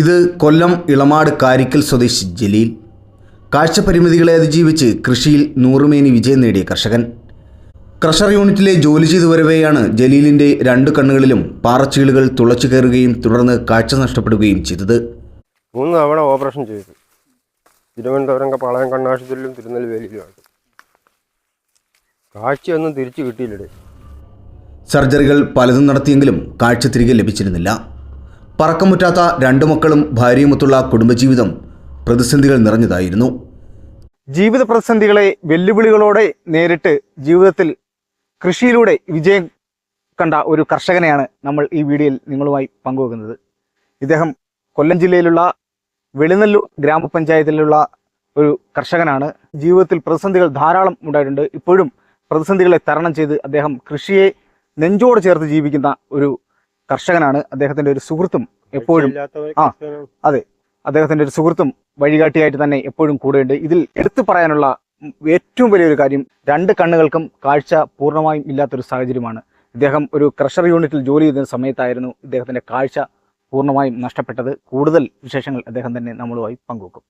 ഇത് കൊല്ലം ഇളമാട് കാരിക്കൽ സ്വദേശി ജലീൽ. കാഴ്ചപരിമിതികളെ അതിജീവിച്ച് കൃഷിയിൽ നൂറുമേനി വിജയം നേടിയ കർഷകൻ. ക്രഷർ യൂണിറ്റിലെ ജോലി ചെയ്തു വരവെയാണ് ജലീലിന്റെ രണ്ട് കണ്ണുകളിലും പാറച്ചീളുകൾ തുളച്ചു കയറുകയും തുടർന്ന് കാഴ്ച നഷ്ടപ്പെടുകയും ചെയ്തത്. മൂന്ന് തവണ ഓപ്പറേഷൻ ചെയ്തു. തിരുവനന്തപുരം പാളയം കണ്ണാശുപത്രിയിലും തിരുനെൽവേലിയിലുമാണ് കാഴ്ചയൊന്നും തിരിച്ചു കിട്ടിയില്ലേ സർജറികൾ പലതും നടത്തിയെങ്കിലും കാഴ്ച തിരികെ ലഭിച്ചിരുന്നില്ല. പറക്കമുറ്റാത്ത രണ്ടു മക്കളും ഭാര്യയുമൊത്തുള്ള കുടുംബജീവിതം പ്രതിസന്ധികൾ നിറഞ്ഞതായിരുന്നു. ജീവിത പ്രതിസന്ധികളെ വെല്ലുവിളികളോടെ നേരിട്ട് ജീവിതത്തിൽ കൃഷിയിലൂടെ വിജയം കണ്ട ഒരു കർഷകനെയാണ് നമ്മൾ ഈ വീഡിയോയിൽ നിങ്ങളുമായി പങ്കുവെക്കുന്നത്. ഇദ്ദേഹം കൊല്ലം ജില്ലയിലുള്ള വെളിനെല്ലു ഗ്രാമപഞ്ചായത്തിലുള്ള ഒരു കർഷകനാണ്. ജീവിതത്തിൽ പ്രതിസന്ധികൾ ധാരാളം ഉണ്ടായിട്ടുണ്ട്. ഇപ്പോഴും പ്രതിസന്ധികളെ തരണം ചെയ്ത് അദ്ദേഹം കൃഷിയെ നെഞ്ചോട് ചേർത്ത് ജീവിക്കുന്ന ഒരു കർഷകനാണ് അദ്ദേഹത്തിന്റെ ഒരു സുഹൃത്തും എപ്പോഴും ആ. അതെ. അദ്ദേഹത്തിന്റെ ഒരു സുഹൃത്തും വഴികാട്ടിയായിട്ട് തന്നെ എപ്പോഴും കൂടെയുണ്ട്. ഇതിൽ എടുത്തു പറയാനുള്ള ഏറ്റവും വലിയൊരു കാര്യം രണ്ട് കണ്ണുകൾക്കും കാഴ്ച പൂർണമായും ഇല്ലാത്തൊരു സാഹചര്യമാണ്. ഇദ്ദേഹം ഒരു ക്രഷർ യൂണിറ്റിൽ ജോലി ചെയ്യുന്ന സമയത്തായിരുന്നു ഇദ്ദേഹത്തിന്റെ കാഴ്ച പൂർണമായും നഷ്ടപ്പെട്ടത്. കൂടുതൽ വിശേഷങ്ങൾ അദ്ദേഹം തന്നെ നമ്മളുമായി പങ്കുവെക്കും.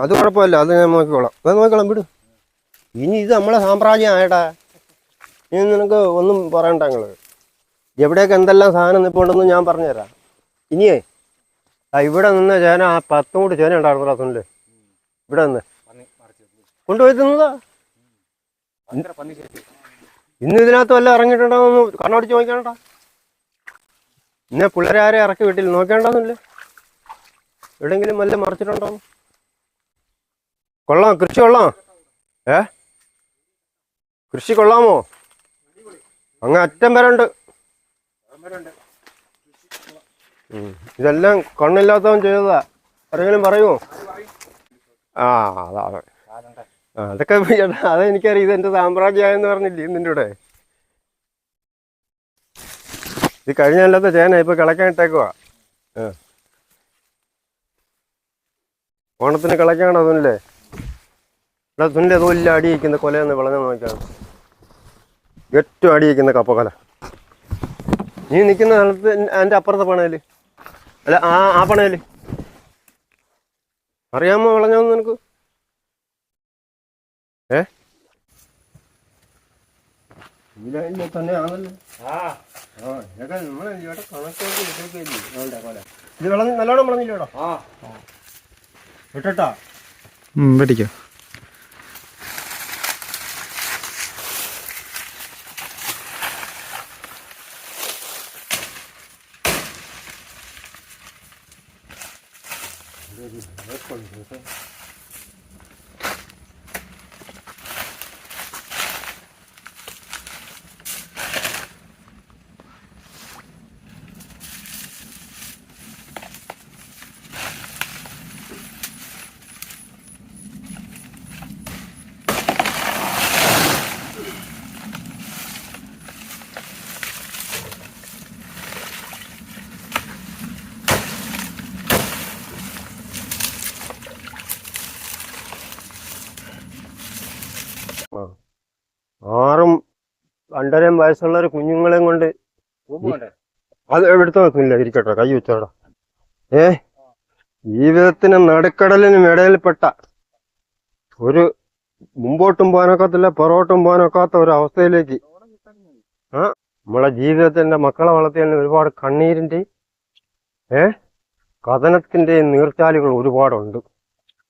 അത് കുഴപ്പമില്ല. അത് ഞാൻ നോക്കിക്കോളാം. അത് നോക്കിക്കോളാം. വിട്. ഇനി ഇത് നമ്മളെ സാമ്രാജ്യം ആയടാ. ഇനി നിനക്ക് ഒന്നും പറയണ്ട എവിടെയൊക്കെ എന്തെല്ലാം സാധനം നിൽപ്പുണ്ടെന്ന് ഞാൻ പറഞ്ഞുതരാം. ഇനിയേ ഇവിടെ നിന്ന ചേന ആ പത്തും കൂടി ചേന ഉണ്ടായിരുന്നല്ലോ തുണിൽ ഇവിടെ നിന്ന്. കൊണ്ടുപോയി തിന്നതാ. ഇന്ന് ഇതിനകത്ത് വല്ല ഇറങ്ങിയിട്ടുണ്ടോ എന്ന് കണ്ണോടിച്ച് നോക്കണ്ട ഇന്നെ പിള്ളേരെ ആരെ ഇറക്കി വീട്ടിൽ നോക്കേണ്ടെന്നില്ലേ എവിടെയെങ്കിലും വല്ല മറിച്ചിട്ടുണ്ടോ? കൊള്ളാം. കൃഷി കൊള്ളാം. ഏ? കൃഷി കൊള്ളാമോ? അങ്ങ് അറ്റം വരണ്ട്. ഇതെല്ലാം കണ്ണില്ലാത്തവൻ ചെയ്തതാ. ആരെങ്കിലും പറയുമോ ആ അതാ. അതെ. ആ, അതൊക്കെ ചേട്ടാ അതെനിക്കറിയാം. ഇത് എന്റെ സാമ്രാജ്യമായെന്ന് പറഞ്ഞില്ലേ നിന്റെ കൂടെ? ഇത് കഴിഞ്ഞല്ലാത്ത ചേന ഇപ്പൊ കിളക്കാൻ ഇട്ടേക്കുവാ. ഓണത്തിന് കിളക്കാണോ തുനില്ലേ ഇവിടെ തുനിലെ തോലില്ല അടിയിക്കുന്ന കൊലയെന്ന് വിളഞ്ഞു നോക്കാം ഏറ്റവും അടിയിക്കുന്ന കപ്പക്കൊല നീ നിൽക്കുന്ന സ്ഥലത്ത് എന്റെ അപ്പുറത്തെ പണയിൽ അല്ല ആ ആ പണയിൽ അറിയാമോ വിളഞ്ഞാന്ന് നിനക്ക്? ഏ? ഈ ലൈനിൽ തന്നെ ആണല്ലോ ആ ഇതൊക്കെ നമ്മൾ ഇവിടെ കണക്കൊക്കെ ഇട്ടേക്കല്ലേ വേണ്ട കൊല ഇത് വിളഞ്ഞ് നല്ലോണം വിളഞ്ഞില്ലേടാ? ആ. വിട്ടട്ടാ പഠിക്കോ ആറും രണ്ടരയും വയസ്സുള്ള ഒരു കുഞ്ഞുങ്ങളെയും കൊണ്ട് അത് എടുത്തു വെക്കുന്നില്ല ഇരിക്കട്ടെ കൈ വെച്ചോടാ. ഏ? ജീവിതത്തിന് നടുക്കടലിനും ഇടയിൽപ്പെട്ട ഒരു മുമ്പോട്ടും പോകാനൊക്കത്തില്ല പുറകോട്ടും പോകാനൊക്കാത്ത ഒരു അവസ്ഥയിലേക്ക് ആ നമ്മളെ ജീവിതത്തിന്റെ മക്കളെ വളർത്തിയതിന് ഒരുപാട് കണ്ണീരിന്റെ ഏ? കഥനത്തിന്റെയും നീർച്ചാലുകൾ ഒരുപാടുണ്ട്.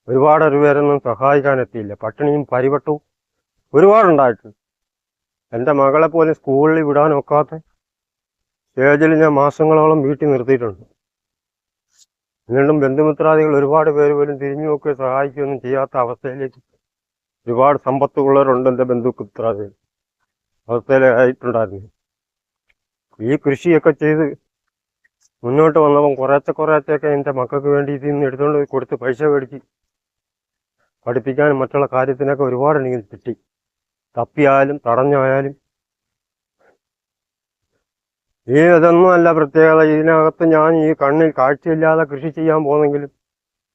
ഒരുപാട് പേരൊന്നും സഹായിക്കാൻ എത്തിയില്ല പട്ടിണിയും പരിവട്ടവും ഒരുപാടുണ്ടായിട്ടുണ്ട്. എന്റെ മകളെ പോലും സ്കൂളിൽ വിടാൻ ഒക്കാത്ത സ്റ്റേജിൽ ഞാൻ മാസങ്ങളോളം വീട്ടിൽ നിർത്തിയിട്ടുണ്ട്. വീണ്ടും ബന്ധുമിത്രാദികൾ ഒരുപാട് പേര് പോലും തിരിഞ്ഞു നോക്കുകയോ സഹായിക്കുകയൊന്നും ചെയ്യാത്ത അവസ്ഥയിലേക്ക് ഒരുപാട് സമ്പത്തുള്ളവരുണ്ട് എന്റെ ബന്ധുമിത്രാദികൾ. അവസ്ഥയിലായിട്ടുണ്ടായിരുന്നു ഈ കൃഷിയൊക്കെ ചെയ്ത് മുന്നോട്ട് വന്നപ്പം കുറേച്ച കുറേച്ചൊക്കെ എന്റെ മക്കൾക്ക് വേണ്ടി ഇതിൽ നിന്ന് എടുത്തുകൊണ്ട് കൊടുത്ത് പൈസ മേടിച്ച് പഠിപ്പിക്കാനും മറ്റുള്ള കാര്യത്തിനൊക്കെ ഒരുപാട് എനിക്ക് കിട്ടി. തപ്പിയാലും തടഞ്ഞായാലും ഈ ഇതൊന്നും അല്ല പ്രത്യേകത. ഇതിനകത്ത് ഞാൻ ഈ കണ്ണിൽ കാഴ്ചയില്ലാതെ കൃഷി ചെയ്യാൻ പോകുന്നെങ്കിലും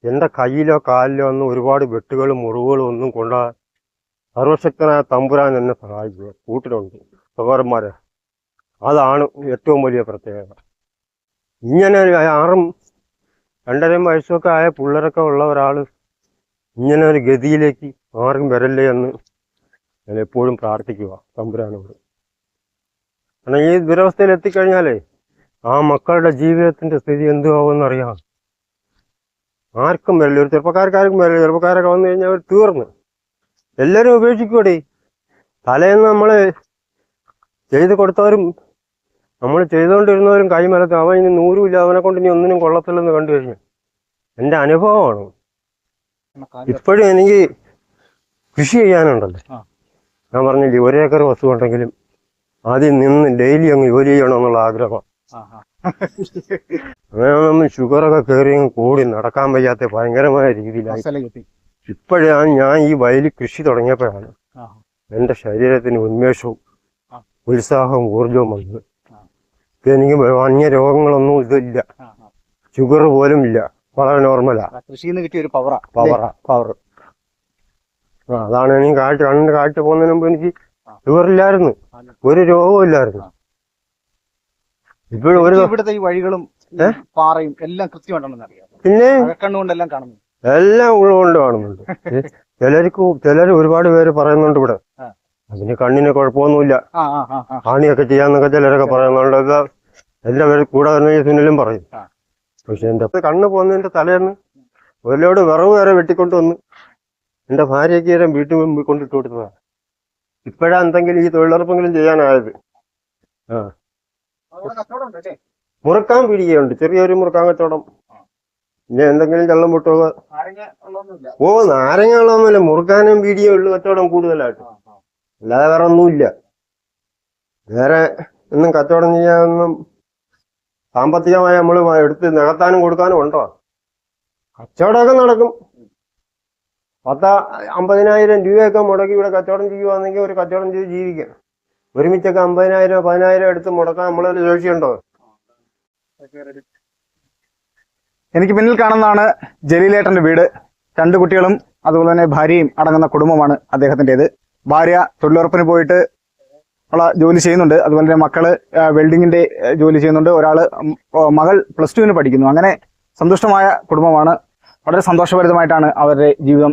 എന്റെ കയ്യിലോ കാലിലോ ഒന്നും ഒരുപാട് വെട്ടുകളും മുറിവുകളും ഒന്നും കൊണ്ടാ സർവശക്തനായ തമ്പുരാൻ എന്നെ സഹായിക്കുക. കൂട്ടിലുണ്ട് സഹോദരന്മാരെ. അതാണ് ഏറ്റവും വലിയ പ്രത്യേകത. ഇങ്ങനെ ആറും രണ്ടരയും വയസ്സൊക്കെ ആയ പിള്ളേരൊക്കെ ഉള്ള ഒരാൾ ഇങ്ങനെ ഒരു ഗതിയിലേക്ക് ആർക്കും വരല്ലേ എന്ന് ഞാൻ എപ്പോഴും പ്രാർത്ഥിക്കുക തമ്പുരാനോട്. കാരണം ഈ ദുരവസ്ഥയിൽ എത്തിക്കഴിഞ്ഞാലേ ആ മക്കളുടെ ജീവിതത്തിന്റെ സ്ഥിതി എന്തുവാകുമെന്ന് അറിയാം ആർക്കും വരില്ല ഒരു ചെറുപ്പക്കാർക്കാർക്കും വരില്ല ചെറുപ്പക്കാരൊക്കെ വന്നു കഴിഞ്ഞാൽ അവർ തീർന്നു. എല്ലാവരും ഉപേക്ഷിക്കൂടെ തലേന്ന് നമ്മൾ ചെയ്ത് കൊടുത്തവരും നമ്മൾ ചെയ്തുകൊണ്ടിരുന്നവരും കൈമലത്ത് അവൻ ഇനി നൂറുമില്ല. അവനെ കൊണ്ട് ഇനി ഒന്നിനും കൊള്ളത്തില്ലെന്ന് കണ്ടു കഴിഞ്ഞു. എന്റെ അനുഭവമാണ്. ഇപ്പോഴും എനിക്ക് കൃഷി ചെയ്യാനുണ്ടല്ലോ. ഞാൻ പറഞ്ഞില്ലേ ഒരേക്കർ വസ്തു ഉണ്ടെങ്കിലും ആദ്യം നിന്ന് ഡെയിലി അങ്ങ് ജോലി ചെയ്യണമെന്നുള്ള ആഗ്രഹം. അങ്ങനെ നമ്മൾ ഷുഗറൊക്കെ കയറി കൂടി നടക്കാൻ വയ്യാത്ത ഭയങ്കരമായ രീതിയിലായി. ഇപ്പോഴാണ് ഞാൻ ഈ വയലിൽ കൃഷി തുടങ്ങിയപ്പോഴാണ് എന്റെ ശരീരത്തിന് ഉന്മേഷവും ഉത്സാഹവും ഊർജവും വന്നത്. എനിക്ക് വന്യ രോഗങ്ങളൊന്നും ഇതില്ല. ഷുഗർ പോലും ഇല്ല. വളരെ നോർമലാ. കൃഷിയിൽ നിന്ന് കിട്ടിയ ഒരു പവറാ പവറാ പവർ അതാണ് ഞാൻ കാഴ്ച കണ്ണിന് കാഴ്ച പോകുന്നതിന് മുമ്പ് എനിക്ക് ഇല്ലായിരുന്നു ഒരു രോഗവും ഇല്ലായിരുന്നു. ഇപ്പോഴും ഒരു ഇവിടുത്തെ ഈ വഴികളും പാറയും എല്ലാം കൃത്യമായിട്ടാണെന്ന് അറിയാം. പിന്നെ? കാണുന്നു എല്ലാം ഉള്ളതുകൊണ്ട് കാണുന്നുണ്ട്. ചിലർക്ക് ചിലർ ഒരുപാട് പേര് പറയുന്നുണ്ട് ഇവിടെ. അതിന് കണ്ണിന് കുഴപ്പമൊന്നുമില്ല. ആണിയൊക്കെ ചെയ്യാന്നൊക്കെ ചിലരൊക്കെ പറയുന്നുണ്ട്. എല്ലാവരും കൂടെ തന്നെ സുനിലും പറയും. പക്ഷെ എന്റെ കണ്ണ് പോകുന്നതിന്റെ തലേന്ന് ഒരു ലോഡ് വിറവ് വരെ വെട്ടിക്കൊണ്ട് വന്ന് എന്റെ ഭാര്യയ്ക്ക് നേരം വീട്ടിൽ മുമ്പിൽ കൊണ്ടിട്ട് കൊടുത്തതാണ് ഇപ്പോഴാ എന്തെങ്കിലും ഈ തൊഴിലുറപ്പെങ്കിലും ചെയ്യാനായത്. ആ. മുറുക്കാൻ പിടിയുണ്ട് ചെറിയൊരു മുറുക്കാൻ കച്ചവടം. പിന്നെ എന്തെങ്കിലും ചള്ളം ഓ നാരങ്ങ ഉള്ളതൊന്നുമില്ല മുറുക്കാനും പീടിയേ ഉള്ളു കച്ചവടം കൂടുതലായിട്ട്. അല്ലാതെ വേറെ ഒന്നുമില്ല. വേറെ ഒന്നും കച്ചവടം ചെയ്യാനൊന്നും സാമ്പത്തികമായി നമ്മൾ എടുത്ത് നികത്താനും കൊടുക്കാനും ഉണ്ടോ? കച്ചവടമൊക്കെ നടക്കും. പത്ത് അമ്പതിനായിരം രൂപയൊക്കെ മുടക്കി ഇവിടെ കച്ചവടം ചെയ്യുവാണെങ്കിൽ ഒരു കച്ചവടം ചെയ്ത് ജീവിക്കാം. ഒരുമിച്ചൊക്കെ അമ്പതിനായിരം പതിനായിരം എടുത്ത് മുടക്കാൻ നമ്മളൊരു ശേഷിയുണ്ടോ? എനിക്ക് പിന്നിൽ കാണുന്നതാണ് ജലീലേട്ടന്റെ വീട്. രണ്ട് കുട്ടികളും അതുപോലെ തന്നെ ഭാര്യയും അടങ്ങുന്ന കുടുംബമാണ് അദ്ദേഹത്തിന്റെത്. ഭാര്യ തൊഴിലുറപ്പിന് പോയിട്ട് ഉള്ള ജോലി ചെയ്യുന്നുണ്ട്. അതുപോലെ തന്നെ മക്കൾ വെൽഡിങ്ങിന്റെ ജോലി ചെയ്യുന്നുണ്ട്. ഓ, മകൾ പ്ലസ് ടുവിന് പഠിക്കുന്നു. അങ്ങനെ സന്തുഷ്ടമായ കുടുംബമാണ് വളരെ സന്തോഷഭരിതമായിട്ടാണ് അവരുടെ ജീവിതം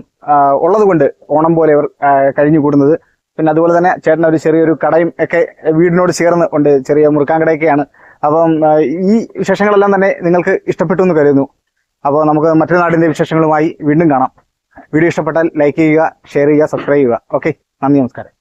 ഉള്ളതുകൊണ്ട് ഓണം പോലെ അവർ കഴിഞ്ഞു കൂടുന്നത് പിന്നെ അതുപോലെ തന്നെ ചേട്ടൻ ഒരു ചെറിയൊരു കടയും ഒക്കെ വീടിനോട് ചേർന്ന് ഉണ്ട് ചെറിയ മുറുക്കാൻ കടയൊക്കെയാണ്. അപ്പം ഈ വിശേഷങ്ങളെല്ലാം തന്നെ നിങ്ങൾക്ക് ഇഷ്ടപ്പെട്ടു എന്ന് കരുതുന്നു. അപ്പോൾ നമുക്ക് മറ്റൊരു നാടിന്റെ വിശേഷങ്ങളുമായി വീണ്ടും കാണാം. വീഡിയോ ഇഷ്ടപ്പെട്ടാൽ ലൈക്ക് ചെയ്യുക ഷെയർ ചെയ്യുക സബ്സ്ക്രൈബ് ചെയ്യുക. ഓക്കെ നന്ദി നമസ്കാരം.